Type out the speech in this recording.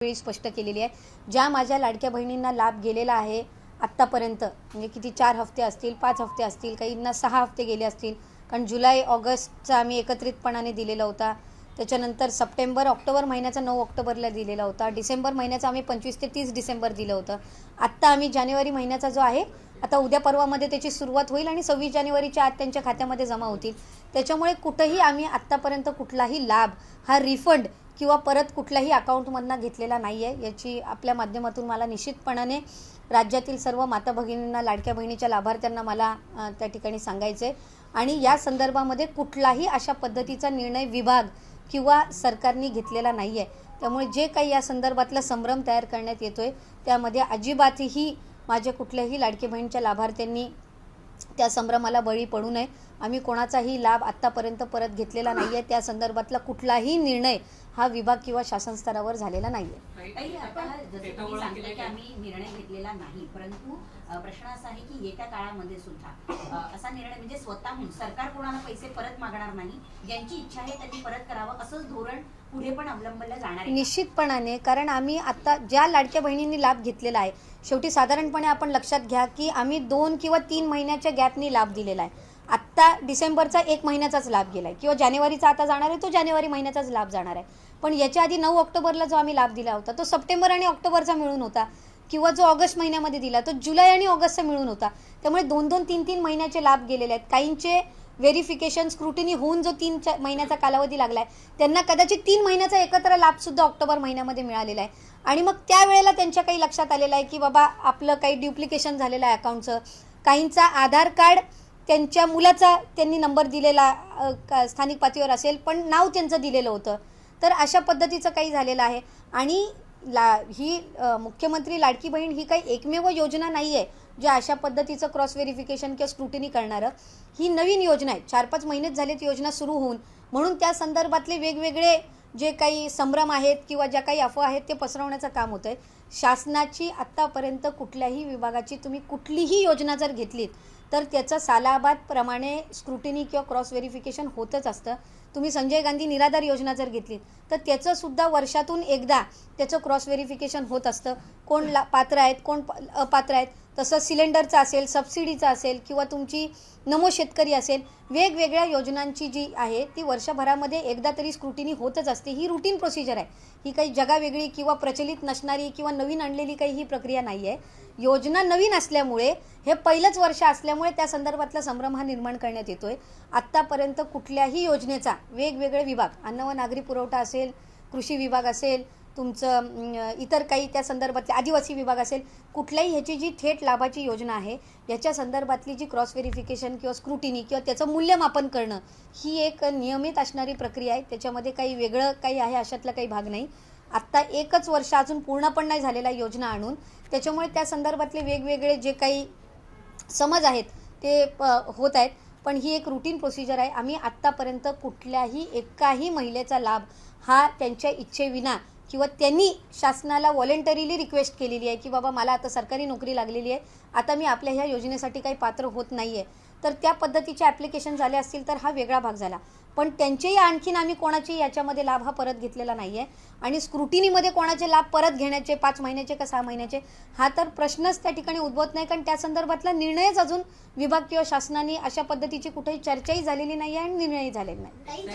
वेळी स्पष्ट केलेली आहे. ज्या माझ्या लाडक्या बहिणींना लाभ गेलेला आहे आत्तापर्यंत म्हणजे किती चार हफ्ते असतील पाच हफ्ते असतील काहींना सहा हफ्ते गेले असतील कारण जुलै ऑगस्टचा आम्ही एकत्रितपणाने दिलेला होता. त्याच्यानंतर सप्टेंबर ऑक्टोबर महिन्याचा नऊ ऑक्टोबरला दिलेला होता. डिसेंबर महिन्याचा आम्ही पंचवीस ते तीस डिसेंबर दिलं होतं. आत्ता आम्ही जानेवारी महिन्याचा जो आहे आता उद्या परवामध्ये त्याची सुरुवात होईल आणि सव्वीस जानेवारीच्या आत त्यांच्या खात्यामध्ये जमा होतील. त्याच्यामुळे कुठंही आम्ही आत्तापर्यंत कुठलाही लाभ हा रिफंड किंवा परत कुठल्याही अकाउंटमधनं घेतलेला नाही आहे याची आपल्या माध्यमातून मला निश्चितपणाने राज्यातील सर्व माता भगिनींना लाडक्या बहिणीच्या लाभार्थ्यांना मला त्या ठिकाणी सांगायचं आहे आणि या संदर्भामध्ये कुठलाही अशा पद्धतीचा निर्णय विभाग किंवा सरकारने घेतलेला नाही आहे त्यामुळे जे काही या संदर्भातला संभ्रम तयार करण्यात येतो आहे त्यामध्ये अजिबातही माझ्या कुठल्याही लाडकी बहीणच्या लाभार्थ्यांनी त्या संभ्रमाला बळी पडू नये. आम्ही कोणाचाही लाभ आत्तापर्यंत परत घेतलेला नाही आहे त्या संदर्भातला कुठलाही निर्णय हा विभाग किंवा शासन स्तरावर झालेला नाही आहे आम्ही निर्णय घेतलेला नाही परंतु प्रश्न असा आहे की येत्या काळामध्ये सुद्धा असा निर्णय म्हणजे स्वतःहून सरकार कोणाला पैसे परत मागणार नाही ज्यांची इच्छा आहे त्यांनी परत करावं असंच धोरण पुढे पण अवलंबला जाणार आहे निश्चितपणाने कारण आम्ही आता ज्या लाडक्या बहिणींनी लाभ घेतलेला आहे शेवटी साधारणपणे आपण लक्षात घ्या की आम्ही दोन किंवा तीन महिन्याच्या गॅपनी लाभ दिलेला आहे. आत्ता डिसेंबरचा एक महिन्याचाच लाभ गेला आहे किंवा जानेवारीचा आता जाणार आहे तो जानेवारी महिन्याचाच लाभ जाणार आहे. पण याच्या आधी नऊ ऑक्टोबरला जो आम्ही लाभ दिला होता तो सप्टेंबर आणि ऑक्टोबरचा मिळून होता किंवा जो ऑगस्ट महिन्यामध्ये दिला तो जुलै आणि ऑगस्टचा मिळून होता. त्यामुळे दोन दोन तीन तीन महिन्याचे लाभ गेलेले आहेत. काहींचे व्हेरिफिकेशन स्क्रुटिनी होऊन जो तीन चा- महिन्याचा कालावधी लागला आहे त्यांना कदाचित तीन महिन्याचा एकत्र लाभसुद्धा ऑक्टोबर महिन्यामध्ये मिळालेला आहे. आणि मग त्यावेळेला त्यांच्या काही लक्षात आलेलं आहे की बाबा आपलं काही ड्युप्लिकेशन झालेलं आहे अकाउंटचं काहींचा आधार कार्ड त्यांच्या मुलाचा त्यांनी नंबर दिलेला का- स्थानिक पातळीवर असेल पण नाव त्यांचं दिलेलं होतं. तर अशा पद्धतीचं काही झालेलं आहे. आणि ला ही मुख्यमंत्री लाडकी बहीण ही काही एकमेव योजना नाही आहे जे अशा पद्धतीचं क्रॉस व्हेरिफिकेशन किंवा स्क्रुटिनी करणारं ही नवीन योजना आहे. चार पाच महिनेच झालेत योजना सुरू होऊन. म्हणून त्या संदर्भातले वेगवेगळे जे काही संभ्रम आहेत किंवा ज्या काही अफवा आहेत ते पसरवण्याचं काम होतं आहे शासनाची आत्तापर्यंत कुठल्याही विभागाची तुम्ही कुठलीही योजना जर घेतलीत तर त्याचं सालाबादप्रमाणे स्क्रुटिनी किंवा क्रॉस व्हेरिफिकेशन होतच असतं. तुम्ही संजय गांधी निराधार योजना जर घेतली तर त्याचंसुद्धा वर्षातून एकदा त्याचं क्रॉस व्हेरिफिकेशन होत असतं. कोण ला पात्र आहेत कोण प- अपात्र आहेत तसं सिलेंडरचं असेल सबसिडीचं असेल किंवा तुमची नमो शेतकरी असेल वेगवेगळ्या योजनांची जी आहे ती वर्षभरामध्ये एकदा तरी स्क्रुटिनी होतच असते. ही रुटीन प्रोसिजर आहे. ही काही जगावेगळी किंवा प्रचलित नसणारी किंवा नवीन आणलेली काही ही प्रक्रिया नाही आहे योजना नवीन असल्यामुळे हे पहिलंच वर्ष असल्यामुळे त्या संदर्भातला संभ्रम हा निर्माण करण्यात येतोय. आत्तापर्यंत कुठल्याही योजनेचा वेगवेगळे विभाग अन्न व नागरी पुरवठा असेल कृषी विभाग असेल तुमचं इतर काही त्या संदर्भातले आदिवासी विभाग असेल कुठल्याही ह्याची जी थेट लाभाची योजना आहे याच्या संदर्भातली जी क्रॉस व्हेरिफिकेशन किंवा स्क्रुटिनी किंवा त्याचं मूल्यमापन करणं ही एक नियमित असणारी प्रक्रिया आहे. त्याच्यामध्ये काही वेगळं काही आहे अशातला काही भाग नाही. आत्ता एकच वर्ष अजून पूर्ण पण नाही झालेला योजना आणून त्याच्यामुळे त्या संदर्भातले वेगवेगळे जे काही समज आहेत ते प होत आहेत. पण ही एक रुटीन प्रोसिजर आहे. आम्ही आत्तापर्यंत कुठल्याही एकाही महिलेचा लाभ हा त्यांच्या इच्छेविना किंवा त्यांनी शासनाला व्हॉलेंटरीली रिक्वेस्ट केलेली आहे की बाबा मला आता सरकारी नोकरी लागलेली आहे. आता मी आपल्या ह्या योजनेसाठी काही पात्र होत नाही आहे तर त्या पद्धतीचे ॲप्लिकेशन झाले असतील तर हा वेगळा भाग झाला. पण त्यांचेही आणखीन आम्ही कोणाचे याच्यामध्ये लाभ हा परत घेतलेला नाही आहे आणि स्क्रुटिनीमध्ये कोणाचे लाभ परत घेण्याचे पाच महिन्याचे का सहा महिन्याचे हा तर प्रश्नच त्या ठिकाणी उद्भवत नाही. कारण त्या संदर्भातला निर्णयच अजून विभाग किंवा शासनाने अशा पद्धतीची कुठेही चर्चाही झालेली नाही आहे आणि निर्णयही झालेला नाही